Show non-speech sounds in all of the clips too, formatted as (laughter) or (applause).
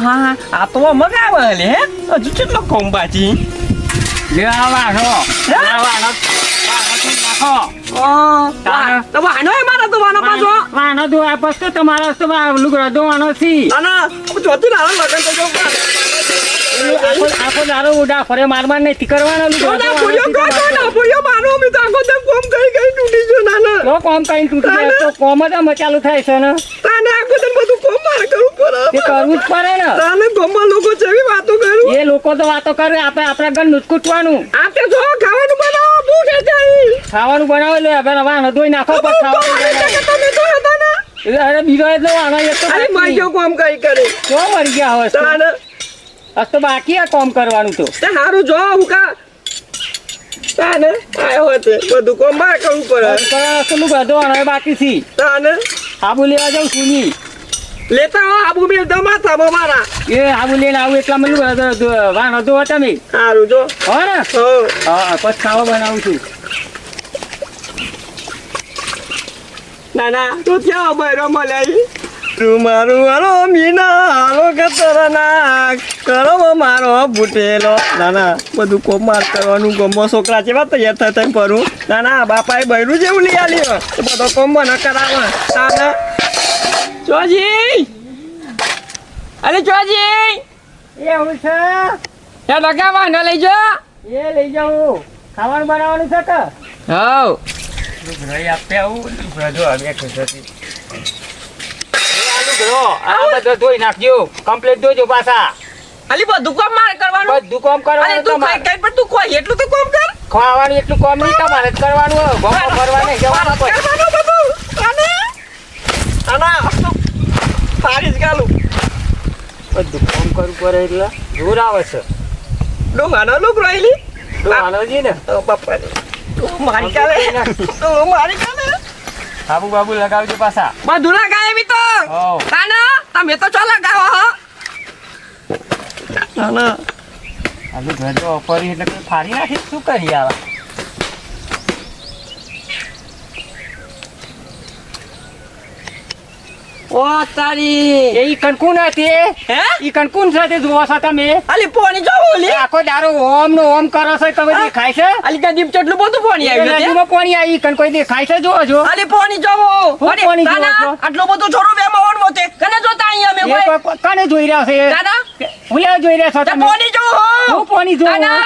હા આ તો મગાવે લે હે? હજુ કેટલો કોમ બાજી લે આ વાહનો આ વાહનો વાહનો તું નાખો તારે? તો વાનો એ મારા તો વાનો પાછો. વાહનો ધોવા પછી તો તમારો લુગડો ધોવાનો છે. આખો આખો દારો ઉડા ફરે માર માર નહીં કરવાનો ના. ના મારો મી તો આખો કોમ કઈ તૂટી ગયો ના કોમ કઈ તૂટી જાય તો કોમ જ આમાં ચાલુ થાય છે ને? તાને આખો બધું કોમ મારે કરવું પડે તે કરવું જ પડે ને. તાને લોકો જેવી વાતો કરું. એ લોકો તો વાતો કરે આપણે આપણા ઘર નુસકુટવાનું આ તે જો ખાવાનું બનાવો ભૂખે જાય ખાવાનું બનાવેલું હવે વાહનો ધોઈ નાખો તો ખાવાનું કરે છે કે તમે તો હતા ને. અરે બીજો એટલે વાહનો એક તો અરે. માજો કોમ કઈ કરે. જો મરી ગયા હવે તાને હસ તો બાકી આ કોમ કરવાનું તો. સારું હારું જો હું કા તાને આયો હતે બધું કોમ મારે કરવું પડે. લુગડો ધોવાનો એ બાકી છે. તાને? આબુ લેવા જાઉં છું ની લેતા હો આબુ મેલ દમા થાબો મારા. એ આબુ લઈને આવું એટલા મને વાહનો ધોવા તમે? સારું જો. હો ને? હો. પછી ખાવા બનાવું છું. ના ના તો ક્યાં બૈરો મળ્યા તું મારું હાલો મીના હાલો ખતરનાક કરો મારો ભૂટેલો ના ના બધું કોમ માર કરવાનું ગમો છોકરા જેવા તૈયાર થાય તેમ કરું ના ના બાપાએ બૈરું જેવું લઈ આલ્યો. બધો કોમ મને કરાવે. ના ના ચોજી! અરે ચોજી! એવું છે? એ લગાવા ન લઈ જો. એ લઈ જાઉં. ખાવાનું બનાવવાનું છે કે? હવ. લુગડો આપે આવું. ધોવા બેઠો છે એ આ બધો ધોઈ નાખજો. કમ્પ્લીટ ધોજો પાછા. અલી બધું કોમ મારે કરવાનું? બધું કામ કરવાનું તું કઈ કઈ પણ તું કોઈ એટલું તો કોમ કર. ખાવાનું એટલું કામ નહીં તમારે જ કરવાનું ભમો ગોમાં જવાનું કરવાનું બધું. અને અને પાડી જ ગાલું. બધું કામ કરવું પડે એટલે જોર આવે છે. ડોહાનો લુક રોઈલી ધોવાનો જી ને. તો બાપા તું મારી કાલે તું મારી કાલે બાબુ બાબુ લગાવજો પાછા. બધું લગાય બી તો. તાના તમે તો ચો લગાવો હો. તાના. આ લુગડો જો ફરી એટલે ફાડી નાખી? શું કરી આવે? ઓ તારી. એ કણકુન હતી હે? ઈ કણકુન સાથે જોવો છો તમે? અલી પોણી જો લે આખો દારો ઓમ નો ઓમ કરો છો તમે દેખાય છે? અલી કે દીપ બધું પોણી આવ્યું છે નદીમાં પાણી આવી કણ કોઈ દેખાય છે જોવો છો અલી પોણી જોવો પોણી જોવો છો? આટલું બધું છોડું બે માં ઓન મોતે. કને જોતા અહીંયા અમે કોઈ કને જોઈ રહ્યા છે દાદા? હું જોઈ રહ્યા છો તમે? પોણી જોવો હું. પાણી દાદા.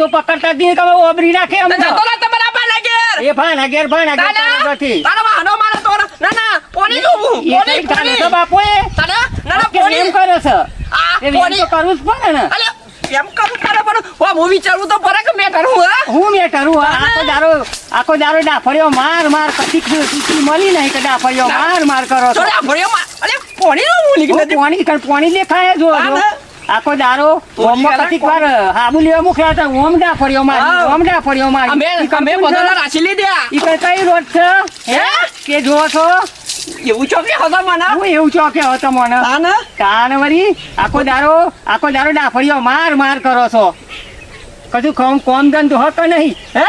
તો પકડતા જ નહીં તમે ઓબરી નાખે અમે તે તમારા બા લાગે એ ભાણા ઘેર ભાણા ઘેર નથી. તારા પોણી જોવું એ કઈ તારે તો બાપો એ? તારા ના ના કે એમ કરે છે. એ એમ તો કરવું જ પડે ને. અલે એમ કરું કરે પણ ઓ હું વિચારું તો પડે કે મેં કરું હા? હું મેં કરું આ આખો દારો આખો દારો ડાફળ્યો માર માર કશી સૂચી મળી નહીં કે ડાફળ્યો માર માર કરો છો. થોડા ભર્યો અલે પોણી નો હું નથી. પાણી કણ પાણી દેખાય જો? આખો દારો વાર હાબુ લેવા હતા. ઓમ ડાફળ્યો ફર્યો હા. ઓમ અમે અમે રાશી લીધા. ઈ કઈ રોડ છે? હે? કે જો છો? એવું ચોકે હતા મને હું એવું ચોકે હતો મને તાને? ને કાન વળી આખો દારો આખો દારો ડાફળિયો માર માર કરો છો. કશું કોમ કોમ ધંધો હતો નહીં? હે?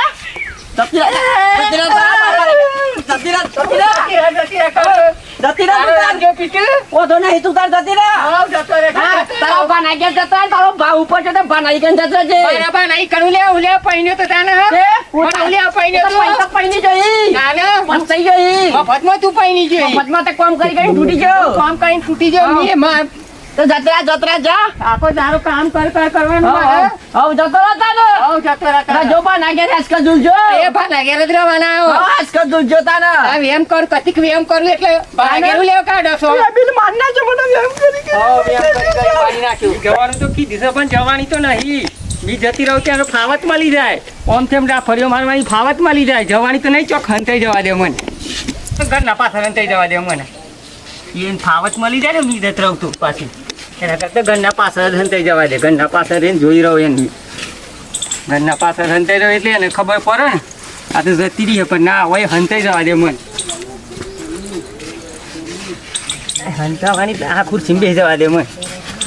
જતીરાત જતીરાત ઓધો નહીં તું તાર તારો ભા નાગ્યા જતો તારો ભા ઉપર છે તો ભા જતો છે? બરાબર નહીં કરું લે ઉલે તો તાને હે? ઉલે તો પૈસા જોઈ. પસ્તાઈ ગઈ. મફતમાં તું પૈણી જોઈ. મફતમાં તે કામ કરી કરી તૂટી ગયો. કામ કરીને તૂટી ગયો. મી તો જતરા જતરા જા. આખો તારું કામ કર કર કરવાનું મારે. હવ જતો રહતા ને હવ જતો રહેતા જો જો નાગે નાગ્યા આસકા ઝૂલજો એ ભાના ઘેર જ રહેવાના આજકાલ આસકા ઝૂલજો તારા. આમ એમ કર કતિક એમ કરું એટલે ભાગેલું લેવ કાઢો છો. બિલ મારના છે મને એમ કરી કે હવ એમ કરી કરી નાખ્યું. જવાનું તો કીધું છે પણ જવાની તો નહીં. બી જતી રહું ત્યારે ફાવત મળી જાય. ઓમ તેમ ફર્યો મારવાની ફાવત મળી જાય. જવાની તો નહીં ચોક હંતાઈ જવા દે મને. ઘરના પાછળ હંતાઈ જવા દે મને. એને ફાવત મળી જાય ને બી જત રહું તું પાછી. એના કરતા ઘરના પાછળ હંતાઈ જવા દે ઘરના પાછળ રહીને જોઈ રહ્યો એની. ઘરના પાછળ હંતાઈ રહ્યો એટલે એને ખબર પડે ને. આ તો જતી રહી પણ ના હોય, હંતાઈ જવા દે મને. હંતાવાની આ ખુરશીમાં બેસી જવા દે મને.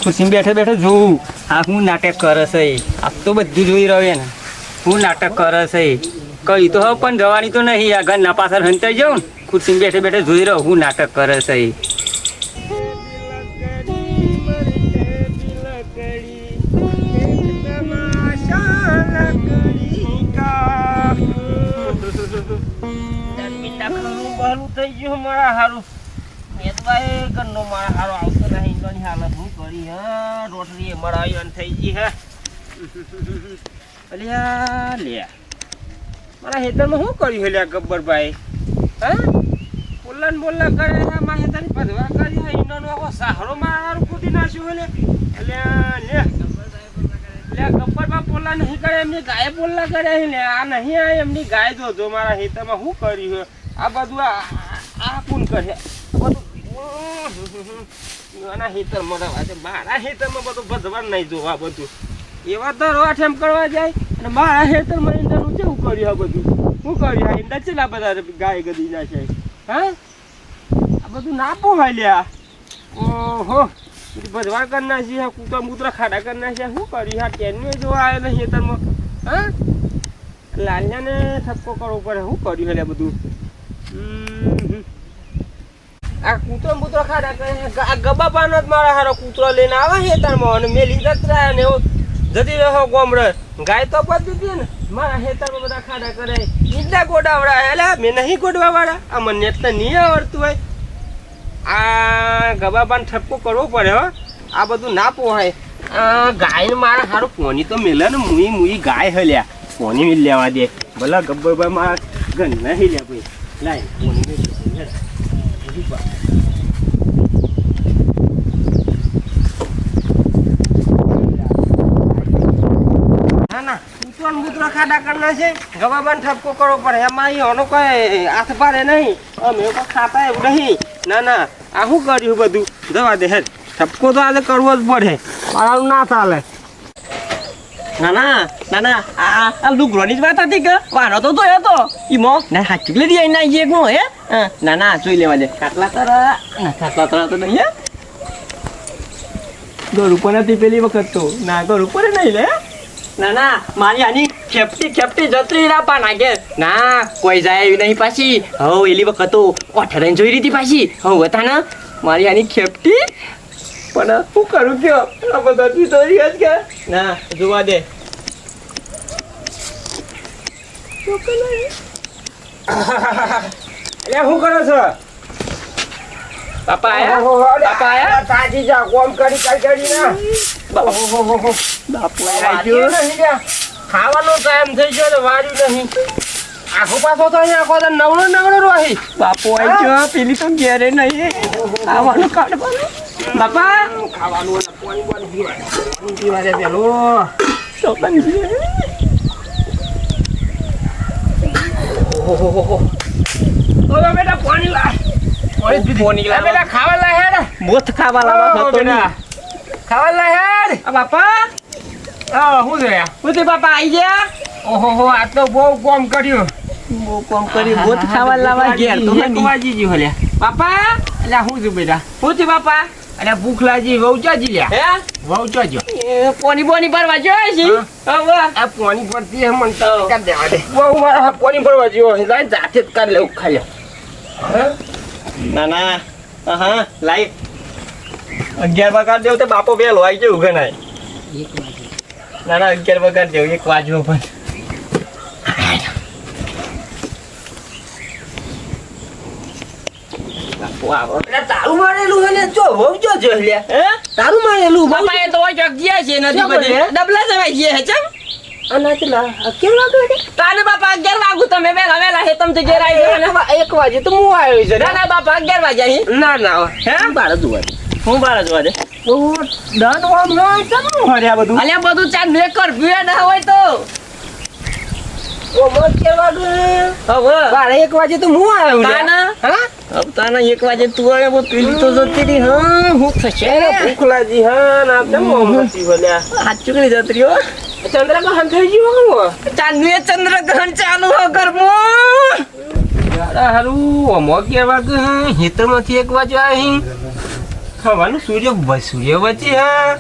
ખુરશીમાં બેઠે બેઠે જોવું આ હું નાટક કરે છે આ તો બધું જોઈ રહ્યો એને. હું નાટક કરે છે. કઈ તો હવે પણ જવાની તો નહીં. આ ઘરના પાછળ હંતાઈ જાઉં ને, ખુરશીમાં બેઠે બેઠે જોઈ રહ્યો હું નાટક કરે છે ગયું મારા હારું મેદભાઈ ઘરનો મારા હારો આવતો નહીં, ઈંડાની હાલત હું કરી, હે રોટલી મરાવી અન થઈ ગઈ, હે. અલ્યા લે મારા હેતરમાં શું કર્યું હેલ્યા ગબ્બરભાઈ? હા? બોલન ને બોલ્લા કરે મારા હેતરની પધવા કરી ઈંડાનો આખો સહારો મારા હારું કૂદી નાખ્યું હેલે અલ્યા લે લે ગબ્બરબા બોલ્લા નહીં કરે, એમની ગાય બોલ્લા કરે ને આ નહીં આ એમની ગાય જો જો મારા હિતમાં શું કર્યું આ બધું આ આ બધું આના હેતર મરાવા છે. મારા હેતરમાં બધું ભજવા નહીં જોવા બધું. એવા તો એમ કરવા જાય, અને મારા હેતરમાં ઈંડાનું કેવું કર્યું બધું? શું કર્યું ઈંડા ચેલા બધા ગાય ગદી નાખે હા? આ બધું ના પોહાય લ્યા ઓહો. બધી ભજવા કરી નાખી કૂતરા મૂતરા ખાડા કરી નાખ્યા. શું કર્યું આ? ટેનને જો આવ્યો ને હેતરમાં હા? લાલિયાને ઠપકો કરવો પડે. શું કર્યું એટલે બધું? હમ. આ કૂતરો ખાડા કરે આ ગબાપાનો જ મારા હારો કૂતરો લઈને આવે હેતરમાં અને લીધા જતરા ને એવો જતી રહ્યો ગોમડે. ગાય તો પતી હતી ને. મારા હેતરમાં બધા ખાડા કરે. ઈંડા ગોડાવડા હેલા મેં નહીં ગોડવા વાળા આ મને એટલે નહીં આવડતું હોય. આ ગબાપાને ઠપકો કરવો પડે હો. આ બધું ના પોહાય. આ ગાયને મારા સારું પોની તો મેલે ને મુઈ મુઈ ગાય હલ્યા પોની લેવા દે. ભલા ગબ્બરભાઈ મારા ગંધ નહીં લે ભાઈ. લાય, પોની ખાડા કરના છે. ગવાબાને ઠપકો કરવો પડે. એમાં એનો કોઈ હાથ પાડે નહીં. અમે કોઈ ખાતા એવું નહીં. ના ના. આ શું કર્યું બધું? જવા દે ઠપકો તો આજે કરવો જ પડે. મારાનું ના ચાલે. ના ના. ના ના. આ લુગરોની જ વાત હતી કે? વારો તો તો. ઈમો. ના હાચુક લઈ આવી ના એક મો હે હા, ના ના જોઈ લેવા દે. ખાટલા તરા ના કાટલા તરા તો નહીં ઘર ઉપર નથી પેલી વખત તો. ના ઘર ઉપર નહીં લે. ના ના મારી આની ખેપટી ખેપટી જતરી રાપા નાખે. ના કોઈ જાય એવી નહીં પાછી. હવ એલી વખત તો ઓઠરાઈને જોઈ રીતી પાછી. હવ હતા ને. મારી આની ખેપટી. પણ શું કરું કયો આ બધા જોઈ જ કે ના જોવા દે. (laughs) અલ્યા શું કરો છો? બાપા આયા? બાપા આયા? તાજી જા કોમ કરી કરી કરી ના આજો ખાવાનો ટાઈમ થઈ ગયો ને વાર્યું નહીં. આખો પાછો તો અહીંયા આખો તો નવરો નવરો રહી બાપુ આવી ગયો પેલી તો ઘેરે નહીં. ખાવાનું કાઢવાનું. બાપા? ખાવાનું પાણી પાણી પીવાય પાણી પેલો. તો ઓહો. બેટા પાણી લાય પાણી લાય બેટા ખાવા લાય હેડ મોથ ખાવા લાવા ખાવા લાય હેડ. આ બાપા? હા હું જોયા હું તે બાપા આવી ગયા? ઓહો હો આ તો બહુ કોમ કર્યું. બહુ કોમ કર્યું. મોથ ખાવા લાવા ઘેર તો જી હલ્યા બાપા? એટલે હું છું બેટા? હું થી બાપા? અરે ભૂખ લાગી વહુચાજી લ્યા? હે? વહુચાજો પોની પોની ભરવા જો છે હવે આ પોની ભરતી હે મન તો કર દેવા દે. બહુ મારા પોની ભરવા છે લાઈ જાતે જ કરી લેવું ખાઈ ના ના હા લાઈટ. અગિયાર વગાડ દેવું તો બાપો વેલો આવી જવું કે નહીં ના ના અગિયાર વગાડ દેવું એક વાજવો પણ. તારું મારેલું હે ને? જો જો જો લે હે? તારું મારેલું બાપા એ તો જગ્યા છે નથી ડબલા જવાય છે ચમ? તારે બાપા અગિયાર વાગુ તમે વેલા વેલા હે તમ ઘેર આવી એક વાગે તો હું આવ્યો છે ના. ના બાપા અગિયાર વાગ્યા હી. ના ના હે? બાર જોવા હું બાર જોવા દે. દન વામ ના કેમ હર્યા બધું? અલ્યા બધું ચાર મેં કર ના હોય તો. ઓ મત કેવાનું હવે. એક વાગે તો હું આવ્યો તાના? હા? હવે એક વાગે તું આવે પેલી તો જતી રહી હા થશે. ભૂખ લાગી હા ના કેમ બોલ્યા? સાચું કરી જતી રહ્યો ચંદ્રગ્રહણ થઈ ગયું હું ચાંદુ ચંદ્રગ્રહણ ચાલુ હો ઘરમાં. હારું અમો કે વાગે હા હેતરમાંથી એક વાગે આવી ખાવાનું સૂર્ય સૂર્ય વચ્ચે હા.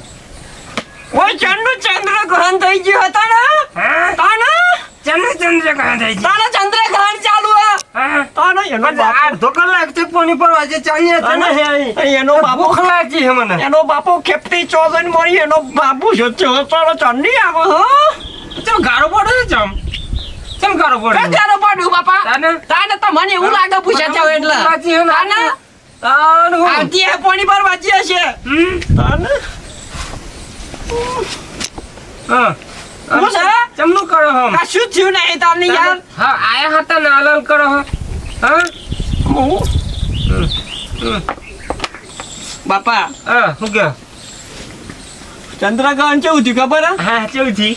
ઓય ચાંદુ ચંદ્રગ્રહણ થઈ ગયું હતા ને હા. તાના? ચંદ્ર ચંદ્ર કહા થઈ તાના ચંદ્રગ્રહણ ચાલુ તાને એનો બાપો અડધો કલાક છે પાણી પર વાજે ચાલીએ છે ને? એનો બાપો લાગી છે મને. એનો બાપો ખેપટી ચોજન મળી એનો બાપુ છે. ચોરો ચંડી આવો હો? ચમ ગારો પડે છે ચમ? ચમ ગારો પડે? છે? ચાલો બાપા? તાને? તાને તમને એવું લાગે પૂછ્યા છે એટલે. તાને. આવતી હે? પાણી પર વાંચી હશે? તાને? હા. હું? છે? ચમનું કરો હમ જ થયું નહીં તમને યાર હા આયા હતા ને આલલ કરો હો. હા? હું? બાપા. હા શું કે ચંદ્રગ્રહણ કેવું થયું ખબર હા? કેવું થી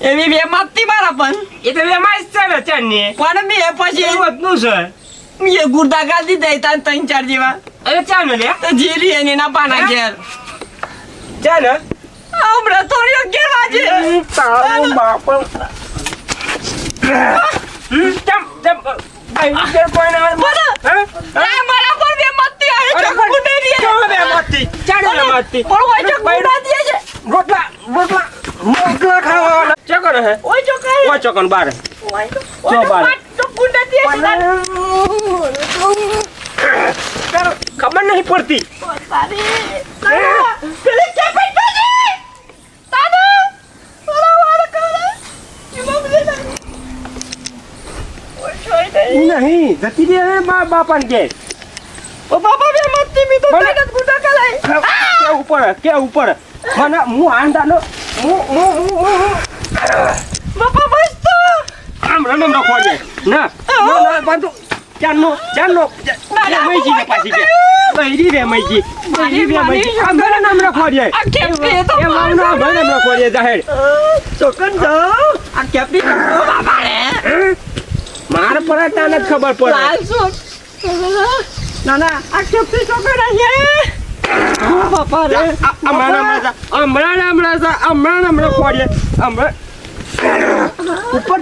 એવી બે માપતી મારા પણ એ તો બે જ છે ને ચાંદની. પણ મેં પછી એવું જ છે. મેં ગુર્દા ગાધી દઈ ત્રણ ચાર જેવા. અરે ચાલ ને તો જીરી એની ના પાના? ઘેર. ચાલ. ને હમણાં થોડી અગિયાર વાગે તારું બાપ હમ? ચમ ખબર ભાઈ ઉજર નહીં નહીં જતી રહે હે બા બાપાને કે ઓ બાપા બે મત્તી મી તો તને ગુડા કરાય કે ઉપર કે ઉપર? મને હું આંદાનો હું હું હું બાપા બસ તો. આમ રનમ રાખો છે ના ના ના બાંધો. ચાનો ચાનો ના, મઈજી ને પાછી કે બૈરી રે મૈજી. બૈરી રે મૈજી. આમ ઘરે નામ રાખો દે આ કેપટી તો એ માવનો આમ નામ રાખો છે જાહેર. ચોકન જાઓ. આ કેપી બાપા રે. માર પર તને ખબર પડે. સોટ ના ના આ ચોકન આયે ઓ બાપા રે? હમણાં હમણાં હમણાં હમણાં હમણાં છે હમણાં. ઉપર.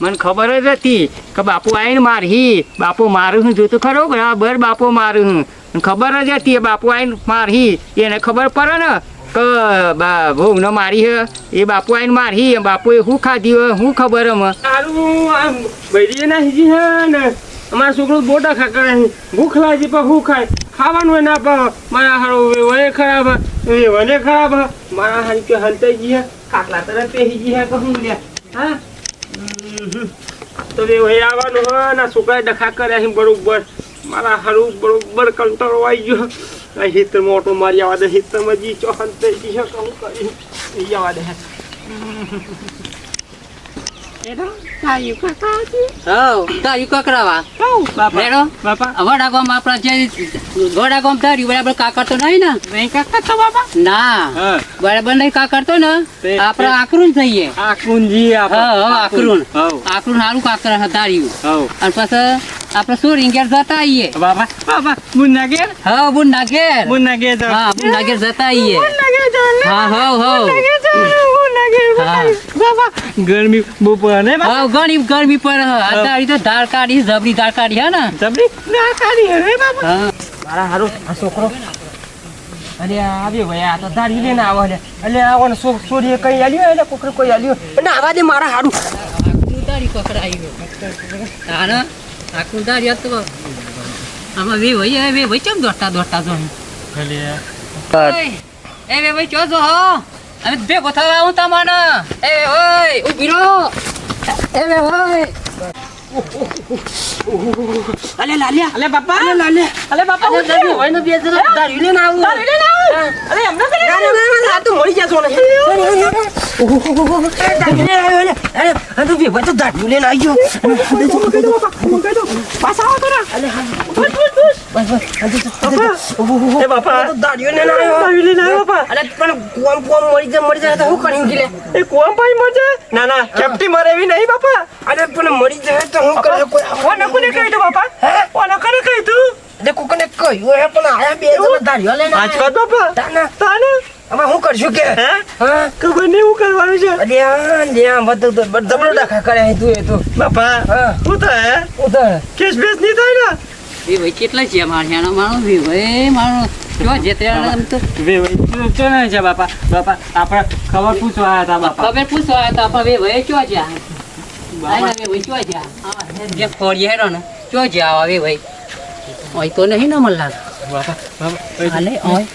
મને ખબર જ હતી કે બાપુ આવીને મારહી. બાપુ મારું હું જોતું ખરો? બરાબર બાપુ મારું હું ખબર જ હતી એ બાપુ આવીને મારહી. એને ખબર પડે ને? કે બા બહુ ન મારી હે? એ બાપુ આઈને મારહી એ બાપુએ શું ખાધી હોય? શું ખબર હમ સારું, આમ બૈરી ના હીજી હે ને? અમારા છોકરો બોટા ખા કરે ભૂખ લાગી પણ શું ખાય? ખાવાનું હોય ના પણ. મારા હારો વેવને ખરાબ હે. વેવને ખરાબ હે. મારા હારી કે હલતે ગઈ હે. કાટલા તરફ પેહી ગઈ હે કે હું લે હા? તો ભાઈ આવવાનું હોય ના છોકરા ડખા કર્યા છે બરોબર. મારા હરું બરોબર કંટાળો આવી ગયો. આ હિતરમાં ઓટો મારી આવવા દે હિતરમાં જી ચોહન તે જી હે. કે કરી ઈ આવવા દે આકરું સારું કાકર ધાર્યું. અને પછી આપણે શું રીંગેર જતા આઈએ? બાબા બાબા મુન્નાગેર? હા મુન્નાગેર. મુન્નાગેર જાઓ. હા મુન્નાગેર નાગેર જતા આઈએ. મુન્નાગેર જાને હા હો હા. બાબા ગરમી બહુ પડે? હવ ઘણી ગરમી પર અત્યારે તો દાળ કાઢી જબરી દાળ કાઢી હા ને? જબરી દાળ કાઢી રે બાબા? હા. મારા હારું આ છોકરો. અરે આ ભાઈ આ તો દાઢી લઈને આવો એટલે એટલે આવો ને સોરીએ કઈ આલ્યો એટલે કોકરે કોઈ આલ્યો? અને આવા દે મારા હારું. આકરું તારી કકડાયું હા આકરું તારી હતું આમાં વે એ વે ભાઈ ચમ દોડતા દોડતા જો એ વે ભાઈ ચો જો હો. અમે ભેગો થવા આવું તમને એ ઓય ઊભી રહો. એ વે ઓય અલે લાલ્યા અલે બાપા અલે લાલ્યા બાપા હોય ને બે લઈને આવું એમને ના, ના, ના, આ તો મળી જશો ને ના ના કેપ્ટી મરે એવી નહીં બાપા અરે પણ મરી જાય તો હું કરે કોઈ કોને કોને કહી તું બાપા કોને કોને કહી તું એટલે કોકને કહ્યું હે પણ આયા બે જણા દાઢીઓ લઈને આજ વાત બાપા તાના તાને હવે હું કરશું કે હા ખબર નહીં હું કરવાનું છે અરે આ બધું તો જબરો ડાખા કરે તું એ તો બાપા હું તો હે ઉધર કેસ બેસ નહીં થાય ને એ ભાઈ કેટલા છે માણ્યાનો માણો વે ભાઈ માણો જો જે ત્યાં આમ તો વે ભાઈ ચો ના છે બાપા બાપા આપણે ખબર પૂછવા આવ્યા હતા બાપા ખબર પૂછવા આવ્યા હતા પણ વે ભાઈ ચો જે ફોડીએ હેડો ને ચો જ્યાં આવે ભાઈ. ઓય તો નહીં ને મને લાગે બાપા બાપા ઓય.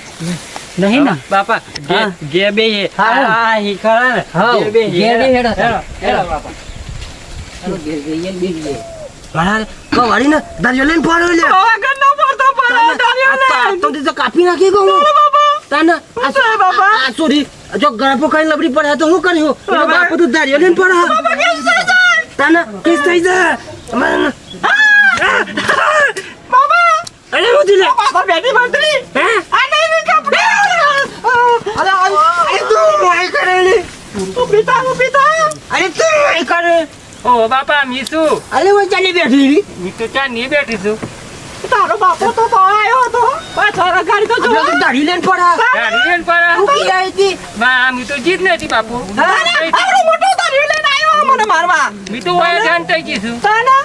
નહીં ના. બાપા જે ગે- ગે બે હે હા. આ હી ખરા ને. હા ગે બે બે હેડો. હેડો, બાપા ચાલો ઘેર જઈએ ને બેસીએ વાળીને દારિયો લઈને પડો લે આગળ ન પડતો પડો દારિયો લે. તો તે કાપી નાખી ગો હું. તાને આ બાપા? આ સોરી જો ગળપો કઈ લબડી પડે તો હું કરી એનો બાપો. તો દારિયો લઈને પડે તાને કેસ થઈ જાય અમારે અરે હું દિલે બાપા બેટી મંત્રી હે આ નહીં ની કપડે અરે અરે તું આઈ કરેલી તું પિતા હું પિતા અરે તું આઈ કરે ઓ બાપા મીસુ અરે હું ચાલી બેઠી રી મી તો ચા નહીં બેઠી છું તારો બાપો તો આવ્યો હતો પાછો રગાડી તો જો દાઢી લઈને પડે ગાડી લઈને પર તું કી આવી હતી બા મી તો જીત નથી બાપુ આવડો મોટો દારિયો લઈને આવ્યો મને મારવા? મી તો ઓયા જાન થઈ ગઈ છું. તાના?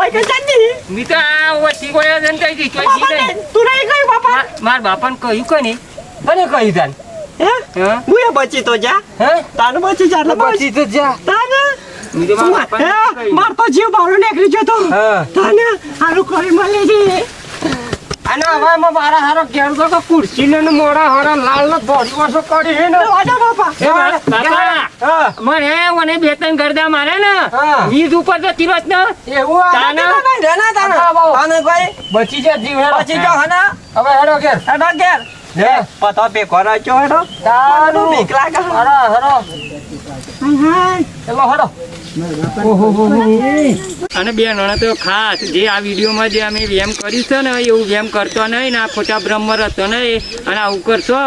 ઓય કે જાની મી તો આ ઓછી ઓયા જાન થઈ ગઈ ચોઈ નહીં. તું નહીં ગઈ બાપા? માર બાપાને કહ્યું કે નહીં? મને કહ્યું તાન હે? હા? બચી તો જા. હે? તાનું બચી જા પછી તો જા. તાને? મારા કહ્યું. તો જીવ બાવળો નીકળી ગયો તો. તાને હારું કરી મળી. છે અને હવે એમાં મારા હારો ઘેર તો કે ખુરશી ને મોડા હારા લાલ ને થોડી વર્ષો કરી હે ને. હે હા. મને મને બે ત્રણ ગરદા મારે ને. હા. ઉપર તો તિરત ને. એવું હા, બચી જા જીવ બચી જો હના. હવે હેડો ઘેર. હેડો ઘેર. પતો પે કરો છો હેડો. બીક લાગે. હેડો હેડો ચલો હેડો. અને બે તો ખાસ જે આ વિડીયોમાં જે અમે વેમ કર્યું છે ને એવું વેમ કરતો નહીં ને આ ખોટા બ્રહ્મર હતો નહીં અને આવું કરશો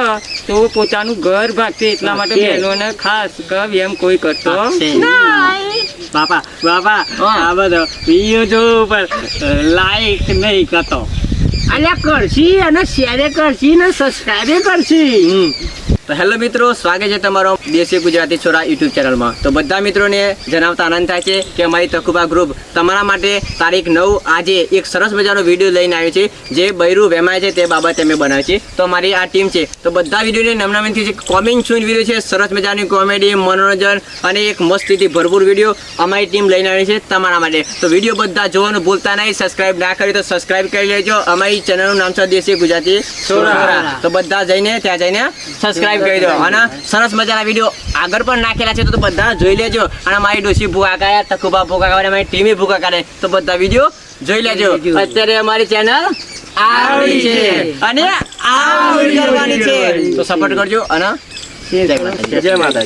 તો પોતાનું ઘર ભાગશે એટલા માટે બહેનોને ખાસ કે વેમ કોઈ કરતો બાપા બાપા. આ બધો વીડિયો જો પર લાઈક નહીં કરતો. અલ્યા કરશી અને શેરે કરશી ને સબસ્ક્રાઈબે કરશી. તો હેલો મિત્રો સ્વાગત છે તમારો દેશી ગુજરાતી છોરા યુટ્યુબ ચેનલમાં. તો બધા મિત્રોને જણાવતા આનંદ થાય છે કે અમારી તકુબા ગ્રુપ તમારા માટે તારીખ નવ આજે એક સરસ મજાનો વીડિયો લઈને આવ્યો છે જે બૈરું વેમાય છે તે બાબતે અમે બનાવી છે. તો અમારી આ ટીમ છે. તો બધા વિડીયોને નમનામીથી છે કોમિંગ સૂન વીડિયો છે સરસ મજાની કોમેડી મનોરંજન અને એક મસ્તીથી ભરપૂર વીડિયો અમારી ટીમ લઈને આવી છે તમારા માટે. તો વીડિયો બધા જોવાનું ભૂલતા નહીં સબસ્ક્રાઈબ ના કરી તો સબસ્ક્રાઇબ કરી લેજો. અમારી ચેનલનું નામ છે દેશી ગુજરાતી છોરા. તો બધા જઈને ત્યાં જઈને સબસ્ક્રાઇબ કરી દો. અને સરસ મજાના વીડિયો આગળ પણ નાખેલા છે તો બધા જોઈ લેજો. અને મારી ડોસી ભૂકા કરે તકુબા ભૂકા કરે મારી ટીમે ભૂકા કરે તો બધા વીડિયો જોઈ લેજો. અત્યારે અમારી ચેનલ આવડી છે. અને આવડી કરવાની છે. તો સપોર્ટ કરજો અને જય માતા જય માતા